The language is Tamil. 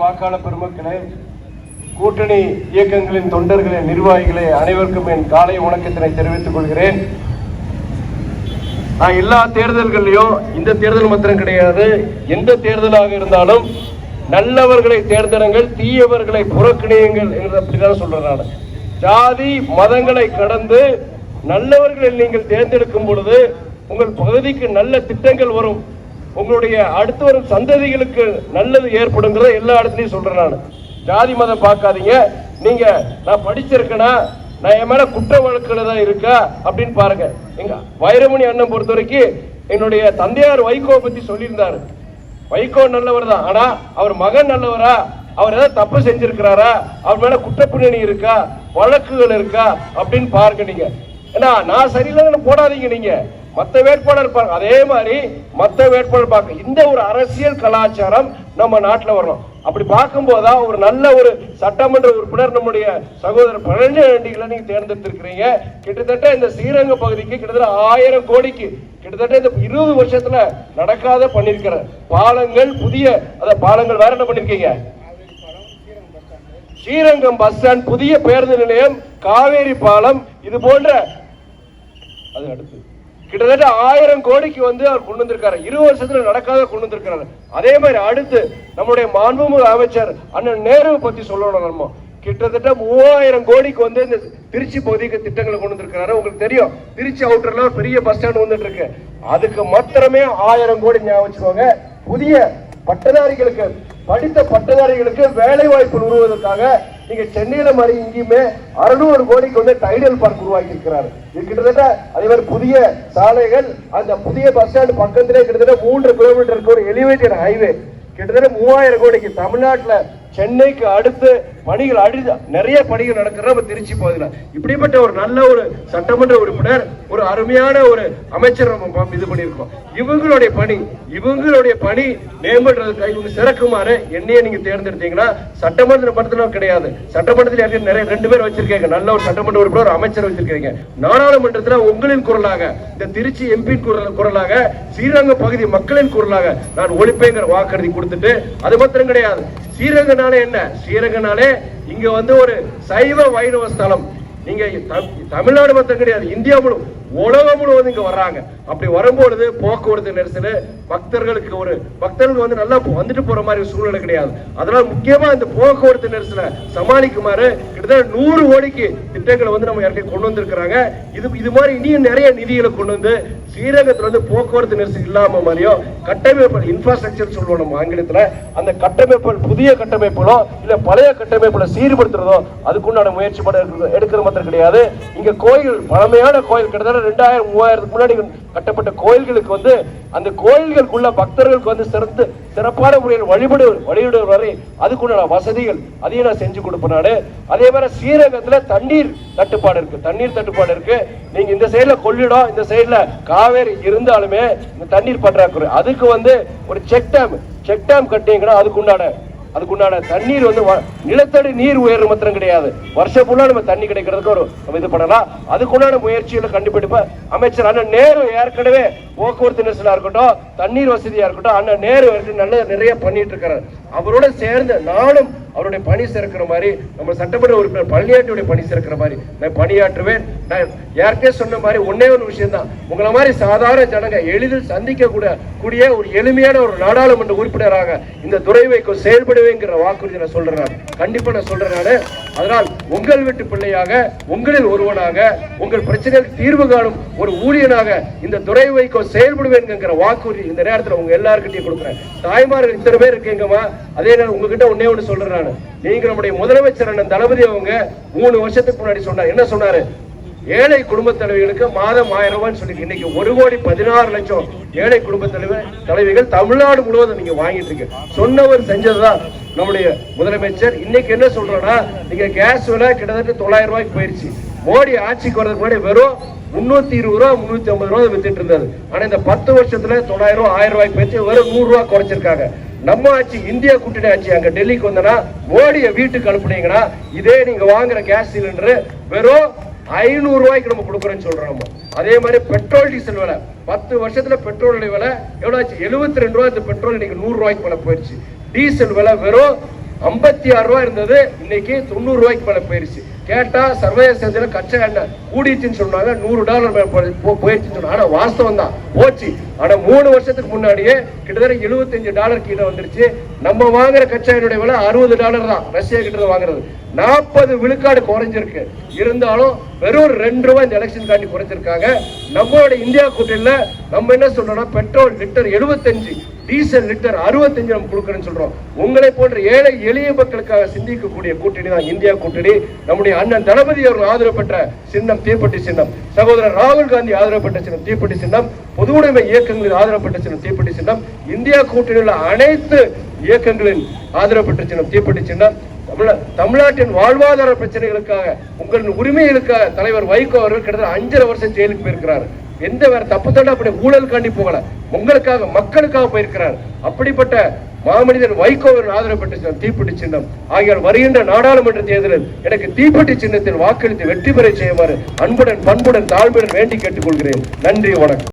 வாக்காளர் பெருமக்களே கூட்டணி இயக்கங்களின் தொண்டர்களே நிர்வாகிகளே அனைவருக்கும் என் காலை வணக்கத்தினை தெரிவித்துக் கொள்கிறேன். நான் எல்லா தேர்தல்களையும் இந்த தேர்தல் மாத்திரம் கிடையாது. எந்த தேர்தலாக இருந்தாலும் நல்லவர்களை தேர்ந்தெடுங்கள் தீயவர்களை புறக்கணியுங்கள் என்று அப்படிதான் சொல்றேன் நான். ஜாதி மதங்களை கடந்து நல்லவர்களை நீங்கள் தேர்ந்தெடுக்கும் பொழுது உங்கள் பகுதிக்கு நல்ல திட்டங்கள் வரும். உங்களுடைய அடுத்து வரும் சந்ததிகளுக்கு நல்லது ஏற்படுங்கிறத எல்லா இடத்துலையும் சொல்கிறேன் நான். ஜாதி மதம் பார்க்காதீங்க. நீங்கள் நான் படிச்சிருக்கேனா? நான் என் மேலே குற்ற வழக்கில் தான் இருக்கா? அப்படின்னு பாருங்க. எங்க வைரமணி அண்ணன் பொறுத்த வரைக்கும் என்னுடைய தந்தையார் வைகோ பற்றி சொல்லியிருந்தாரு. வைகோ நல்லவர் தான். ஆனால் அவர் மகன் நல்லவரா? அவர் ஏதாவது தப்பு செஞ்சிருக்கிறாரா? அவர் மேலே குற்றப்பின்னணி இருக்கா? வழக்குகள் இருக்கா? அப்படின்னு பாருங்க நீங்கள் ஏன்னா நான் சரியில்லைன்னு போடாதீங்க நீங்கள் மற்ற வேட்பாளர் பார்க்க அதே மாதிரி மற்ற வேட்பாளர் பார்க்க இந்த ஒரு அரசியல் கலாச்சாரம் நம்ம நாட்டில் வரணும். அப்படி பார்க்கும்போதுதான் ஒரு நல்ல ஒரு சட்டமன்ற உறுப்பினர் நம்முடைய சகோதரர் பழனிவேண்டிகளை நீங்க தேர்ந்தெடுத்திருக்கிறீங்க. கிட்டத்தட்ட இந்த ஸ்ரீரங்க பகுதிக்கு கிட்டத்தட்ட ஆயிரம் கோடிக்கு கிட்டத்தட்ட இந்த இருபது வருஷத்துல நடக்காத பண்ணிருக்கிற பாலங்கள் புதிய அத பாலங்கள் வேற என்ன பண்ணிருக்கீங்க? ஸ்ரீரங்கம் பஸ் ஸ்டாண்ட் புதிய பேருந்து நிலையம் காவேரி பாலம் இது போன்ற அது அடுத்து. கிட்டத்தட்ட ஆயிரம் கோடிக்கு வந்து அவர் கொண்டு வந்திருக்காரு. இரு வருஷத்துல நடக்காத கொண்டு வந்திருக்கிறாரு. அதே மாதிரி அடுத்து நம்முடைய மாண்புமிகு அமைச்சர் அண்ணன் நேரு பத்தி சொல்லணும் நம்ம. கிட்டத்தட்ட மூவாயிரம் கோடிக்கு வந்து இந்த திருச்சி பகுதிக்கு திட்டங்களை கொண்டு வந்திருக்கிறாரு. உங்களுக்கு தெரியும் திருச்சி அவுட்டர்ல ஒரு பெரிய பஸ் ஸ்டாண்ட் வந்துட்டு இருக்கு அதுக்கு மாத்திரமே ஆயிரம் கோடி ஞாபகம் வச்சுக்கோங்க. புதிய பட்டதாரிகளுக்கு படித்த பட்டதாரிகளுக்கு வேலை வாய்ப்பு உருவதற்காக நீங்க சென்னையில மாதிரி இங்கேயுமே அறுநூறு கோடிக்கு வந்து டைடல் பார்க் உருவாக்கி இருக்கிறாரு இது கிட்டத்தட்ட அதே மாதிரி புதிய சாலைகள் அந்த புதிய பஸ் ஸ்டாண்ட் பக்கத்திலே கிட்டத்தட்ட மூன்று கிலோமீட்டருக்கு ஒரு எலிவேட்டட் ஹைவே கிட்டத்தட்ட மூவாயிரம் கோடிக்கு தமிழ்நாட்டில் சென்னைக்கு அடுத்து பணிகள் அடி நிறைய பணிகள் நடக்கிற நம்ம திருச்சி பகுதியில் இப்படிப்பட்ட ஒரு நல்ல ஒரு சட்டமன்ற உறுப்பினர் ஒரு அருமையான ஒரு அமைச்சர் நம்ம இது பண்ணியிருக்கோம். இவங்களுடைய பணி இவங்களுடைய பணி மேம்படுறதுக்கு இவங்க சிறக்குமாறு என்னையே நீங்க தேர்ந்தெடுத்தீங்கன்னா சட்டமன்ற படத்துல கிடையாது. சட்டமன்றத்தில் யாரையும் நிறைய ரெண்டு பேர் வச்சிருக்கீங்க. நல்ல ஒரு சட்டமன்ற உறுப்பினர் ஒரு அமைச்சர் வச்சிருக்கீங்க. நாடாளுமன்றத்தில் உங்களின் குரலாக இந்த திருச்சி எம்பி குரல் குரலாக ஸ்ரீரங்க பகுதி மக்களின் குரலாக நான் ஒழிப்பேங்கிற வாக்குறுதி கொடுத்துட்டு அது மாத்திரம் கிடையாது. ஸ்ரீரங்கனாலே என்ன? ஸ்ரீரங்கனாலே இங்க வந்து ஒரு சைவ வைணவ ஸ்தலம். நீங்க தமிழ்நாடு மட்டும் கிடையாது இந்தியா முழு உலகம் முழுவதும் இங்க வர்றாங்க. அப்படி வரும்பொழுது போக்குவரத்து நெரிசல் பக்தர்களுக்கு ஒரு பக்தர்கள் வந்து நல்லா வந்துட்டு போற மாதிரி ஒரு சூழ்நிலை கிடையாது. அதனால முக்கியமா இந்த போக்குவரத்து நெரிசலை சமாளிக்குமாறு கிட்டத்தட்ட நூறு கோடிக்கு திட்டங்களை வந்து நம்ம இறக்கி கொண்டு வந்திருக்கிறாங்க. இது இது மாதிரி இனியும் நிறைய நிதிகளை கொண்டு வந்து ஸ்ரீரங்கத்தில் வந்து போக்குவரத்து நெரிசல் இல்லாம மாதிரியும் கட்டமைப்பு இன்ஃப்ராஸ்ட்ரக்சர் சொல்லுவோம் நம்ம ஆங்கிலத்தில். அந்த கட்டமைப்புகள் புதிய கட்டமைப்புகளோ இல்லை பழைய கட்டமைப்புகளை சீர்படுத்துறதோ அதுக்குண்டான முயற்சி பட எடுக்கிற மாத்திரம் கிடையாது. இங்கே கோயில் பழமையான கோயில் கிட்டத்தட்ட ரெண்டாயிரம் மூவாயிரத்துக்கு முன்னாடி கட்டப்பட்ட கோயில்களுக்கு வந்து அந்த கோயில்களுக்குள்ள பக்தர்களுக்கு வந்து சிறந்து சிறப்பான முறையில் வழிபடு வழிபடு வரை அதுக்குண்டான வசதிகள் அதையும் நான் செஞ்சு கொடுப்பேன் நான். அதே மாதிரி ஸ்ரீரங்கத்தில் தண்ணீர் தட்டுப்பாடு இருக்கு தண்ணீர் தட்டுப்பாடு இருக்கு. நீங்க இந்த சைடில் கொள்ளிடம் இந்த சைடில் கார் காவேரி இருந்தாலுமே இந்த தண்ணீர் பற்றாக்குறை. அதுக்கு வந்து ஒரு செக் டேம் செக் டேம் கட்டிங்கன்னா அதுக்குண்டான அதுக்குண்டான தண்ணீர் வந்து நிலத்தடி நீர் உயர்வு மாத்திரம் கிடையாது. வருஷம் ஃபுல்லாக நம்ம தண்ணி கிடைக்கிறதுக்கு ஒரு நம்ம இது பண்ணலாம். அதுக்குண்டான முயற்சிகளை கண்டுபிடிப்ப அமைச்சர் அண்ணன் நேரு ஏற்கனவே போக்குவரத்து நெரிசலாக இருக்கட்டும் தண்ணீர் வசதியாக இருக்கட்டும் அண்ணன் நேரு வரைக்கும் நல்ல நிறைய பண்ணிட்டு இருக்கிறார் அவரோட சேர்ந்து நானும் அவருடைய பணி சேர்க்கிற மாதிரி நம்ம சட்டமன்ற உறுப்பினர் பழனியாட்டியுடைய பணி சேர்க்கிற மாதிரி நான் பணியாற்றுவேன். நான் ஏற்கனவே சொன்ன மாதிரி ஒன்னே ஒரு விஷயம் தான் உங்களை மாதிரி சாதாரண ஜனங்க எளிதில் சந்திக்க கூட கூடிய ஒரு எளிமையான ஒரு நாடாளுமன்ற உறுப்பினராக இந்த துறை வைக்கும் செயல்படுவேங்கிற வாக்குறுதி நான் சொல்றேன் நான். நான் சொல்றேன் நான். அதனால் உங்கள் வீட்டு பிள்ளையாக உங்களில் ஒருவனாக உங்கள் பிரச்சனைகள் தீர்வு காணும் ஒரு ஊழியனாக இந்த துறை வைக்கோ செயல்படுவேன் வாக்குறுதி இந்த நேரத்தில் உங்க எல்லாருக்கிட்டையும் கொடுக்குறேன். தாய்மார்கள் இத்தனை பேர் இருக்கீங்கம்மா? அதே நேரம் உங்ககிட்ட ஒன்னே ஒன்று சொல்றேன் நான். நீங்க நம்முடைய முதலமைச்சர் அண்ணன் தளபதி அவங்க மூணு வருஷத்துக்கு முன்னாடி சொன்னார். என்ன சொன்னாரு? ஏழை குடும்ப தலைவிகளுக்கு மாதம் ஆயிரம் ரூபாய்னு சொல்லி இன்னைக்கு ஒரு கோடி பதினாறு லட்சம் ஏழை குடும்ப தலைவர் தலைவிகள் தமிழ்நாடு முழுவதும் நீங்க வாங்கிட்டு இருக்கீங்க. சொன்னவர் செஞ்சதுதான். நம்முடைய முதலமைச்சர் இன்னைக்கு என்ன சொல்றோம்னா நீங்க கேஸ் விலை கிட்டத்தட்ட தொள்ளாயிரம் ரூபாய்க்கு போயிருச்சு. மோடி ஆட்சிக்கு வரதுக்கு முன்னாடி வெறும் முன்னூத்தி இருபது ரூபா முன்னூத்தி ஐம்பது ரூபா வித்துட்டு இருந்தது ஆனா இந்த பத்து வருஷத்துல தொள்ளாயிரம் ரூபாய் ஆயிரம் ரூபாய்க்கு போயிடுச்சு வெறும் நூறு ரூபாய் குறைச்சிருக்காங்க. நம்ம ஆட்சி இந்தியா கூட்டணி ஆட்சி அங்க டெல்லிக்கு வந்தனா மோடியை வீட்டுக்கு அனுப்புனீங்கன்னா இதே நீங்க வாங்குற கேஸ் சிலிண்டர் வெறும் ஐநூறு ரூபாய்க்கு நம்ம கொடுக்குறோம்னு சொல்றோம் நம்ம. அதே மாதிரி பெட்ரோல் டீசல் விலை. பத்து வருஷத்துல பெட்ரோல் விலை எவ்வளவு ஆச்சு? எழுபத்தி ரெண்டு ரூபாய் இந்த பெட்ரோல் இன்னைக்கு நூறு ரூபாய்க்கு மேல போயிடுச்சு டீசல் விலை வெறும் ஐம்பத்தி ஆறு ரூபா இருந்தது. இன்னைக்கு தொண்ணூறு ரூபாய்க்கு மேலே போயிருச்சு. கேட்டால் சர்வதேச சந்தையில் கச்சா எண்ணெய் கூடிச்சுன்னு சொன்னாங்க. நூறு டாலர் மேலே போ- போயிருச்சுன்னு சொன்னாங்க. ஆனால் வாஸ்தவம் தான். போச்சு. ஆனால் மூணு வருஷத்துக்கு முன்னாடியே கிட்டத்தட்ட 75 டாலர் கீழே வந்துருச்சு. நம்ம வாங்குற கச்சா எண்ணெயோட விலை அறுபது டாலர் தான். ரஷ்யா கிட்ட வாங்குறது. நாற்பது விழுக்காடு குறைஞ்சிருக்கு. இருந்தாலும் வெறும் ரெண்டு ரூபாய் இந்த எலெக்ஷன் காட்டி குறைஞ்சிருக்காங்க நம்மளோட இந்தியா கூட்டணியில் நம்ம என்ன சொல்றோம்னா பெட்ரோல் லிட்டர் 75 டீசல் லிட்டர் 65 நம்ம கொடுக்குறேன்னு சொல்றோம். உங்களை போன்ற ஏழை எளிய மக்களுக்காக சிந்திக்கக்கூடிய கூட்டணி தான் இந்தியா கூட்டணி. நம்முடைய அண்ணன் தளபதி அவர்கள் ஆதரவு பெற்ற சின்னம் தீப்பெட்டி சின்னம். சகோதரர் ராகுல் காந்தி ஆதரவு பெற்ற சின்னம் தீப்பெட்டி சின்னம். பொதுவுடைமை இயக்கங்களில் ஆதரவு பெற்ற சின்னம் தீப்பெட்டி சின்னம். இந்தியா கூட்டணியில் உள்ள அனைத்து இயக்கங்களின் ஆதரவு பெற்ற சின்னம் தீப்பெட்டி சின்னம். தமிழ தமிழ்நாட்டின் வாழ்வாதார பிரச்சனைகளுக்காக உங்களின் உரிமைகளுக்காக தலைவர் வைகோ அவர்கள் கிட்டத்தட்ட அஞ்சரை வருஷம் ஜெயிலுக்கு போயிருக்கிறார். எந்த வேற தப்பு தண்டை அப்படி ஊழல் காண்டி போகல. உங்களுக்காக மக்களுக்காக போயிருக்கிறார். அப்படிப்பட்ட மாமனிதன் வைகோ அவர்கள் ஆதரவு பெற்ற சின்னம் தீப்பெட்டி சின்னம். ஆகியோர் வருகின்ற நாடாளுமன்ற தேர்தலில் எனக்கு தீப்பெட்டி சின்னத்தில் வாக்களித்து வெற்றி பெற செய்யுமாறு அன்புடன் பண்புடன் தாழ்மையுடன் வேண்டி கேட்டுக்கொள்கிறேன். நன்றி வணக்கம்.